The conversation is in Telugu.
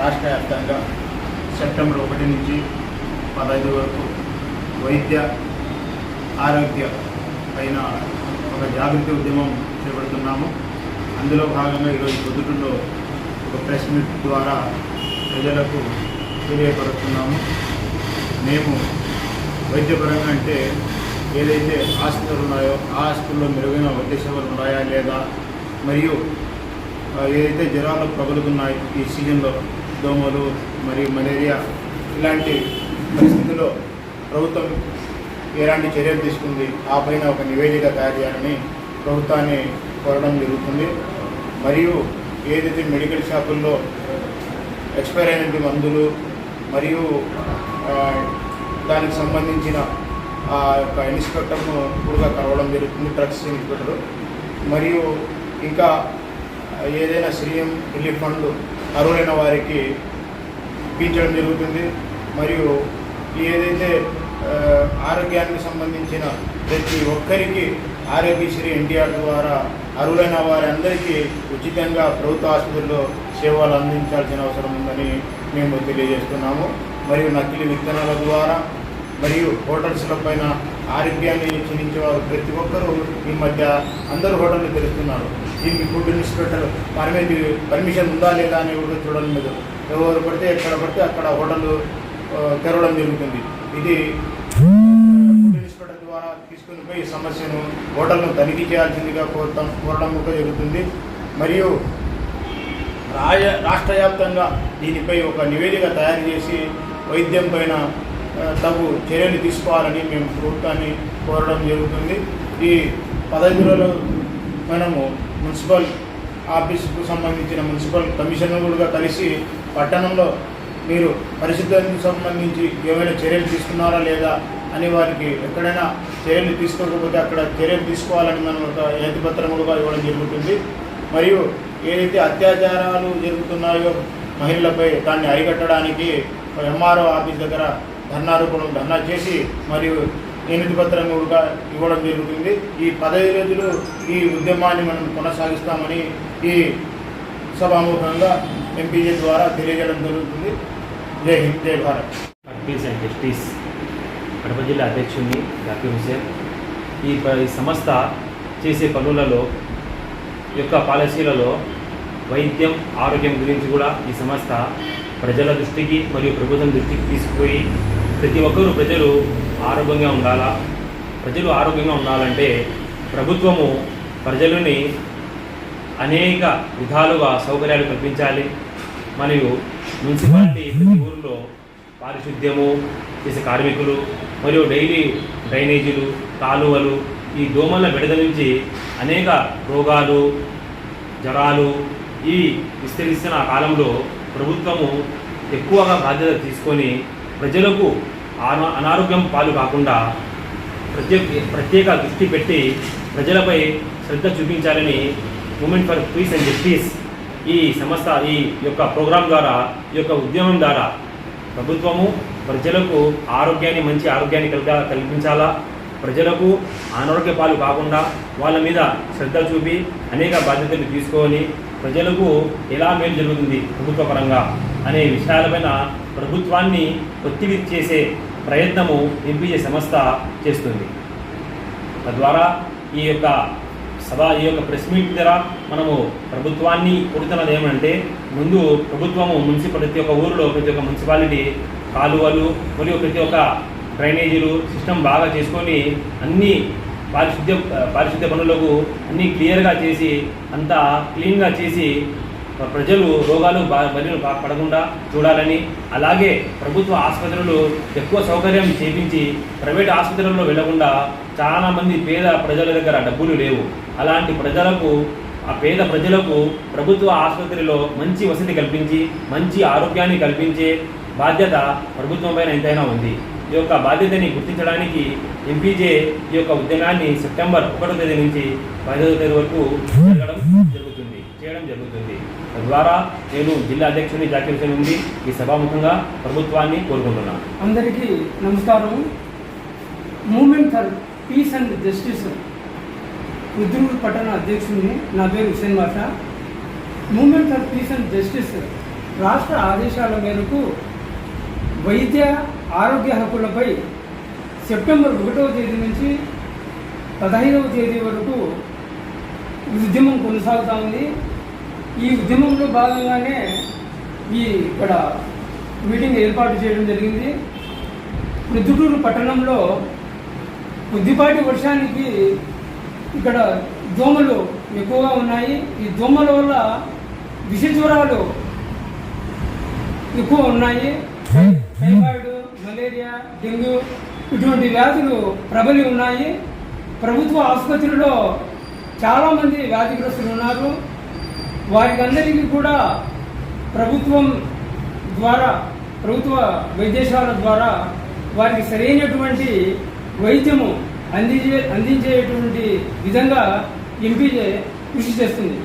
రాష్ట్ర వ్యాప్తంగా సెప్టెంబర్ ఒకటి నుంచి పదహైదు వరకు వైద్య ఆరోగ్య పైన ఒక జాగృతి ఉద్యమం చేపడుతున్నాము. అందులో భాగంగా ఈరోజు పొద్దుటూరులో ఒక ప్రెస్ మీట్ ద్వారా ప్రజలకు తెలియపరుస్తున్నాము. మేము వైద్యపరంగా అంటే ఏదైతే ఆసుపత్రులు ఉన్నాయో ఆ ఆస్తుల్లో మెరుగైన వైద్య సేవలు ఉన్నాయా లేదా మరియు ఏదైతే జ్వరాలు ప్రబలుతున్నాయి ఈ సీజన్లో దోమలు మరియు మలేరియా ఇలాంటి పరిస్థితుల్లో ప్రభుత్వం ఎలాంటి చర్యలు తీసుకుంది ఆ పైన ఒక నివేదిక తయారు చేయాలని ప్రభుత్వాన్ని కోరడం జరుగుతుంది. మరియు ఏదైతే మెడికల్ షాపుల్లో ఎక్స్పైర్ అయినటువంటి మందులు మరియు దానికి సంబంధించిన ఆ యొక్క ఇన్స్పెక్టర్ను కూడా కలవడం జరుగుతుంది డ్రగ్స్ ఇన్స్పెక్టర్. మరియు ఇంకా ఏదైనా సీఎం రిలీఫ్ ఫండ్లు అర్హులైన వారికి ఇప్పించడం జరుగుతుంది. మరియు ఏదైతే ఆరోగ్యానికి సంబంధించిన ప్రతి ఒక్కరికి ఆరోగ్యశ్రీ ఎన్టీఆర్ ద్వారా అర్హులైన వారందరికీ ఉచితంగా ప్రభుత్వ ఆసుపత్రిలో సేవలు అందించాల్సిన అవసరం ఉందని మేము తెలియజేస్తున్నాము. మరియు నకిలీ విత్తనాల ద్వారా మరియు హోటల్స్ల పైన ఆరోగ్యాన్ని క్షీణించే వారు ప్రతి ఒక్కరూ ఈ మధ్య అందరూ హోటళ్ళు తెరుస్తున్నారు. దీనికి ఫుడ్ ఇన్స్పెక్టర్ పర్మిట్ పర్మిషన్ ఉందా లేదా అని ఎవరు చూడడం లేదు. ఎవరు పడితే ఎక్కడ పడితే అక్కడ హోటల్ తెరవడం జరుగుతుంది. ఇది ఫుడ్ ఇన్స్పెక్టర్ ద్వారా తీసుకుని పోయి సమస్యను హోటల్ను తనిఖీ చేయాల్సిందిగా కోరటం కోరడం కూడా జరుగుతుంది. మరియు రాజ రాష్ట్ర వ్యాప్తంగా దీనిపై ఒక నివేదిక తయారు చేసి వైద్యం పైన తగు చర్యలు తీసుకోవాలని మేము ప్రభుత్వాన్ని కోరడం జరుగుతుంది. ఈ పదహైదు మనము మున్సిపల్ ఆఫీసుకు సంబంధించిన మున్సిపల్ కమిషనర్ కూడా కలిసి పట్టణంలో మీరు పరిశుద్ధానికి సంబంధించి ఏమైనా చర్యలు తీసుకున్నారా లేదా అని వారికి ఎక్కడైనా చర్యలు తీసుకోకపోతే అక్కడ చర్యలు తీసుకోవాలని మనం ఒక ఏతిపత్రం కూడా ఇవ్వడం జరుగుతుంది. మరియు ఏదైతే అత్యాచారాలు జరుగుతున్నాయో మహిళలపై దాన్ని అరికట్టడానికి ఎంఆర్ఓ ఆఫీస్ దగ్గర ధర్నా రూపంలో ధర్నా చేసి మరియు ఎనిమిది పత్రం ఇవ్వడం జరుగుతుంది. ఈ పదహైదు రోజులు ఈ ఉద్యమాన్ని మనం కొనసాగిస్తామని ఈ సభాముఖంగా ఎంపీజే ద్వారా తెలియజేయడం జరుగుతుంది. జై హింద్ జై Bharat. Peace and justice Kadapa జిల్లా అధ్యక్షుడిని డాక్టర్ హుసేన్ ఈ ఈ సంస్థ చేసే పనులలో యొక్క పాలసీలలో వైద్యం ఆరోగ్యం గురించి కూడా ఈ సంస్థ ప్రజల దృష్టికి మరియు ప్రభుత్వం దృష్టికి తీసుకుపోయి ప్రతి ఒక్కరూ ప్రజలు ఆరోగ్యంగా ఉండాలా? ప్రజలు ఆరోగ్యంగా ఉండాలంటే ప్రభుత్వము ప్రజలని అనేక విధాలుగా సౌకర్యాలు కల్పించాలి. మరియు మున్సిపాలిటీ ప్రతి ఊరిలో పారిశుద్ధ్యము చేసే కార్మికులు మరియు డైలీ డ్రైనేజీలు కాలువలు ఈ దోమల విడద నుంచి అనేక రోగాలు జ్వరాలు ఈ విస్తరిస్తున్న కాలంలో ప్రభుత్వము ఎక్కువగా బాధ్యత తీసుకొని ప్రజలకు అనారోగ్యం పాలు కాకుండా ప్రత్యేక ప్రత్యేక దృష్టి పెట్టి ప్రజలపై శ్రద్ధ చూపించాలని movement for peace and justice ఈ సంస్థ ఈ యొక్క ప్రోగ్రాం ద్వారా ఈ యొక్క ఉద్యమం ద్వారా ప్రభుత్వము ప్రజలకు ఆరోగ్యాన్ని మంచి ఆరోగ్యాన్ని కలిగ కల్పించాలా? ప్రజలకు అనారోగ్య పాలు కాకుండా వాళ్ళ మీద శ్రద్ధ చూపి అనేక బాధ్యతలు తీసుకొని ప్రజలకు ఎలా మేలు జరుగుతుంది ప్రభుత్వ పరంగా అనే విషయాలపైన ప్రభుత్వాన్ని ఒత్తిడి చేసే ప్రయత్నము ఎంపీజే సంస్థ చేస్తుంది. తద్వారా ఈ యొక్క సభ ఈ యొక్క ప్రెస్ మీట్ ద్వారా మనము ప్రభుత్వాన్ని కొడుతున్నది ఏమంటే ముందు ప్రభుత్వము మున్సిపల్ ప్రతి ఒక్క ఊరిలో ప్రతి ఒక్క మున్సిపాలిటీ కాలువలు మరియు ప్రతి ఒక్క డ్రైనేజీలు సిస్టమ్ బాగా చేసుకొని అన్ని పారిశుద్ధ్య పారిశుద్ధ్య పనులకు అన్నీ క్లియర్గా చేసి అంతా క్లీన్గా చేసి ప్రజలు రోగాలు బా పడకుండా చూడాలని అలాగే ప్రభుత్వ ఆసుపత్రులు ఎక్కువ సౌకర్యం చేపించి ప్రైవేట్ ఆసుపత్రుల్లో వెళ్ళకుండా చాలామంది పేద ప్రజల దగ్గర డబ్బులు లేవు. అలాంటి ప్రజలకు ఆ పేద ప్రజలకు ప్రభుత్వ ఆసుపత్రిలో మంచి వసతి కల్పించి మంచి ఆరోగ్యాన్ని కల్పించే బాధ్యత ప్రభుత్వం పైన ఎంతైనా ఉంది. ఈ యొక్క బాధ్యతని గుర్తించడానికి ఎంపీజే ఈ యొక్క ఉద్యమాన్ని సెప్టెంబర్ ఒకటో తేదీ నుంచి పదో తేదీ వరకు జరగడం జరుగుతుంది చేయడం జరుగుతుంది. తద్వారా నేను జిల్లా అధ్యక్షుని జాకీర్ హుసేన్ ఉంది ఈ సభాముఖంగా ప్రభుత్వాన్ని కోరుకుంటున్నాను. అందరికీ నమస్కారం. Movement for peace and justice. Rudruru పట్టణ అధ్యక్షుడిని నా పేరు Hussain Basha. Movement for peace and justice రాష్ట్ర ఆదేశాల మేరకు వైద్య ఆరోగ్య హక్కులపై సెప్టెంబర్ ఒకటవ తేదీ నుంచి పదహైదవ తేదీ వరకు ఉద్యమం కొనసాగుతూ ఉంది. ఈ ఉద్యమంలో భాగంగానే ఈ ఇక్కడ మీటింగ్ ఏర్పాటు చేయడం జరిగింది. ప్రొద్దుటూరు పట్టణంలో కొద్దిపాటి వర్షానికి ఇక్కడ దోమలు ఎక్కువగా ఉన్నాయి. ఈ దోమల వల్ల విష జ్వరాలు ఎక్కువ ఉన్నాయి. థైరాయిడ్ మలేరియా డెంగ్యూ ఇటువంటి వ్యాధులు ప్రబలి ఉన్నాయి. ప్రభుత్వ ఆసుపత్రిలో చాలామంది వ్యాధిగ్రస్తులు ఉన్నారు. వారికి అందరికీ కూడా ప్రభుత్వం ద్వారా ప్రభుత్వ వైద్యశాల ద్వారా వారికి సరైనటువంటి వైద్యము అందించే అందించేటువంటి విధంగా ఎంపీజే కృషి చేస్తుంది.